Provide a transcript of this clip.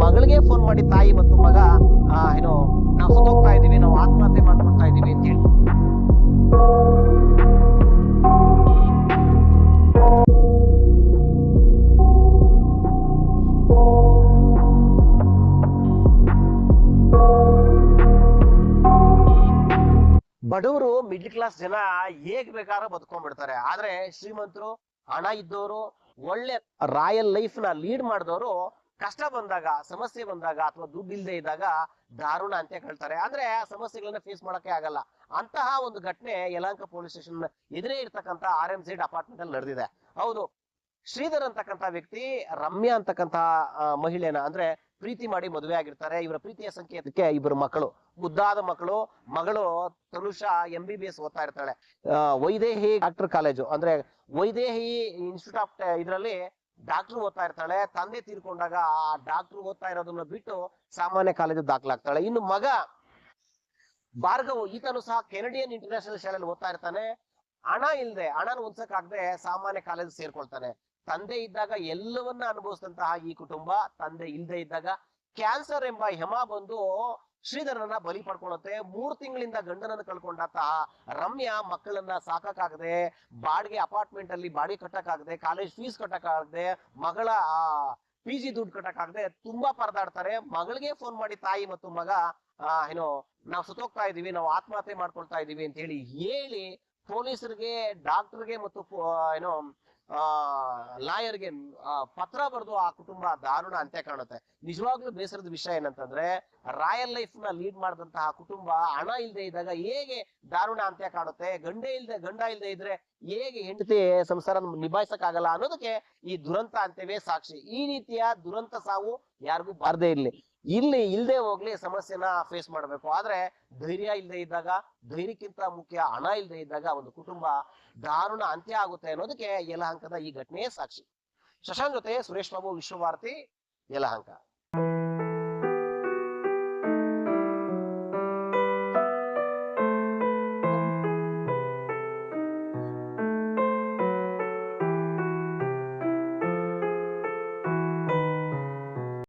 ಮಗಳಿಗೆ ಫೋನ್ ಮಾಡಿ ತಾಯಿ ಮತ್ತು ಮಗ ಏನೋ, ನಾವು ಸತ್ತೋಗ್ತಾ ಇದೀವಿ ನಾವು ಆತ್ಮಹತ್ಯೆ ಮಾಡ್ಕೊಳ್ತಾ ಇದೀವಿ ಅಂತ ಹೇಳಿ. ಬಡವರು ಮಿಡ್ಲ್ ಕ್ಲಾಸ್ ಜನ ಹೇಗ್ ಬೇಕಾದ್ರೂ ಬದುಕೊಂಡ್ಬಿಡ್ತಾರೆ. ಆದ್ರೆ ಶ್ರೀಮಂತರು, ಹಣ ಇದ್ದವರು, ಒಳ್ಳೆ ರಾಯಲ್ ಲೈಫ್ನ ಲೀಡ್ ಮಾಡಿದವರು ಕಷ್ಟ ಬಂದಾಗ, ಸಮಸ್ಯೆ ಬಂದಾಗ ಅಥವಾ ದುಡ್ಡು ಇಲ್ಲದೆ ಇದ್ದಾಗ ದಾರುಣ ಅಂತ ಕೇಳ್ತಾರೆ ಅಂದ್ರೆ ಆ ಸಮಸ್ಯೆಗಳನ್ನ ಫೇಸ್ ಮಾಡಕ್ಕೆ ಆಗಲ್ಲ. ಅಂತಹ ಒಂದು ಘಟನೆ ಯಲಹಂಕ ಪೊಲೀಸ್ ಸ್ಟೇಷನ್ ಎದುರೇ ಇರ್ತಕ್ಕಂತ ಆರ್ ಎಂ ಝೆಡ್ ಅಪಾರ್ಟ್ಮೆಂಟ್ ಅಲ್ಲಿ ನಡೆದಿದೆ. ಹೌದು. ಶ್ರೀಧರ್ ಅಂತಕ್ಕಂತ ವ್ಯಕ್ತಿ, ರಮ್ಯಾ ಅಂತಕ್ಕಂತ ಮಹಿಳೆನ ಅಂದ್ರೆ ಪ್ರೀತಿ ಮಾಡಿ ಮದುವೆ ಆಗಿರ್ತಾರೆ. ಇವರ ಪ್ರೀತಿಯ ಸಂಕೇತಕ್ಕೆ ಇಬ್ಬರು ಮಕ್ಕಳು. ಮುದ್ದಾದ ಮಕ್ಕಳು, ಮಗಳು Tanusha M B B S ಓದ್ತಾ ಇರ್ತಾಳೆ. ವೈದೇಹಿ ಡಾಕ್ಟರ್ ಕಾಲೇಜು ಅಂದ್ರೆ ವೈದೇಹಿ ಇನ್ಸ್ಟಿಟ್ಯೂಟ್ ಆಫ್ ಇದರಲ್ಲಿ ಡಾಕ್ಟರ್ ಓದ್ತಾ ಇರ್ತಾಳೆ, ತಂದೆ ತೀರ್ಕೊಂಡಾಗ ಆ ಡಾಕ್ಟರ್ ಓದ್ತಾ ಇರೋದನ್ನ ಬಿಟ್ಟು ಸಾಮಾನ್ಯ ಕಾಲೇಜು ದಾಖಲಾಗ್ತಾಳೆ. ಇನ್ನು ಮಗ, ಭಾರ್ಗವ್, ಈತನು ಸಹ ಕೆನಡಿಯನ್ ಇಂಟರ್ನ್ಯಾಷನಲ್ ಶಾಲೆಯಲ್ಲಿ ಓದ್ತಾ ಇರ್ತಾನೆ. ಹಣ ಇಲ್ಲದೆ ಹಣನ ಹೊಂದ್ಸಕ್ಕಾಗದೆ ಸಾಮಾನ್ಯ ಕಾಲೇಜ್ ಸೇರ್ಕೊಳ್ತಾನೆ. ತಂದೆ ಇದ್ದಾಗ ಎಲ್ಲವನ್ನ ಅನುಭವಿಸಿದಂತಹ ಈ ಕುಟುಂಬ, ತಂದೆ ಇಲ್ಲದೆ ಇದ್ದಾಗ ಕ್ಯಾನ್ಸರ್ ಎಂಬ ಹೆಮ ಬಂದು ಶ್ರೀಧರನ ಬಲಿ ಪಡ್ಕೊಳತ್ತೆ ಮೂರ್ ತಿಂಗಳಿಂದ ಗಂಡನನ್ನು ಕಳ್ಕೊಂಡಾತ ರಮ್ಯಾ ಮಕ್ಕಳನ್ನ ಸಾಕಕ್ಕಾಗದೆ, ಬಾಡಿಗೆ ಅಪಾರ್ಟ್ಮೆಂಟ್ ಅಲ್ಲಿ ಬಾಡಿಗೆ ಕಟ್ಟಕ್ಕಾಗದೆ, ಕಾಲೇಜ್ ಫೀಸ್ ಕಟ್ಟಕ್ಕಾಗದೆ, ಮಗಳ ಪಿ ಜಿ ದುಡ್ಡು ಕಟ್ಟಕ್ಕಾಗದೆ ತುಂಬಾ ಪರದಾಡ್ತಾರೆ. ಮಗಳಿಗೆ ಫೋನ್ ಮಾಡಿ ತಾಯಿ ಮತ್ತು ಮಗ ಏನೋ, ನಾವು ಸುತ್ತೋಗ್ತಾ ಇದೀವಿ, ನಾವು ಆತ್ಮಹತ್ಯೆ ಮಾಡ್ಕೊಳ್ತಾ ಇದೀವಿ ಅಂತ ಹೇಳಿ ಹೇಳಿ ಪೊಲೀಸರಿಗೆ ಡಾಕ್ಟರ್ಗೆ ಮತ್ತು ಏನೋ ಆ, ಲಾಯರ್ಗೆ ಪತ್ರ ಬರೆದು ಆ ಕುಟುಂಬ ದಾರುಣ ಅಂತ್ಯ ಕಾಣುತ್ತೆ. ನಿಜವಾಗ್ಲೂ ಬೇಸರದ ವಿಷಯ ಏನಂತಂದ್ರೆ, ರಾಯಲ್ ಲೈಫ್ನ ಲೀಡ್ ಮಾಡಿದಂತಹ ಕುಟುಂಬ ಹಣ ಇಲ್ಲದೆ ಇದ್ದಾಗ ಹೇಗೆ ದಾರುಣ ಅಂತ್ಯ ಕಾಣುತ್ತೆ, ಗಂಡೆ ಇಲ್ದೆ, ಗಂಡ ಇಲ್ದೆ ಇದ್ರೆ ಹೇಗೆ ಹೆಂಡತಿ ಸಂಸಾರ ನಿಭಾಯಿಸಕ್ಕಾಗಲ್ಲ ಅನ್ನೋದಕ್ಕೆ ಈ ದುರಂತ ಅಂತ್ಯವೇ ಸಾಕ್ಷಿ. ಈ ರೀತಿಯ ದುರಂತ ಸಾವು ಯಾರಿಗೂ ಬಾರದೇ ಇರ್ಲಿ. ಇಲ್ಲಿ ಇಲ್ಲದೆ ಹೋಗ್ಲಿ ಸಮಸ್ಯೆನ ಫೇಸ್ ಮಾಡ್ಬೇಕು. ಆದ್ರೆ ಧೈರ್ಯ ಇಲ್ಲದೆ ಇದ್ದಾಗ, ಧೈರ್ಯಕ್ಕಿಂತ ಮುಖ್ಯ ಹಣ ಇಲ್ಲದೆ ಇದ್ದಾಗ ಒಂದು ಕುಟುಂಬ ದಾರುಣ ಅಂತ್ಯ ಆಗುತ್ತೆ ಅನ್ನೋದಕ್ಕೆ ಯಲಹಂಕದ ಈ ಘಟನೆಯೇ ಸಾಕ್ಷಿ. ಶಶಾಂಕ್ ಜೊತೆ ಸುರೇಶ್ ಬಾಬು ವಿಶ್ವಭಾರತಿ, ಯಲಹಂಕ.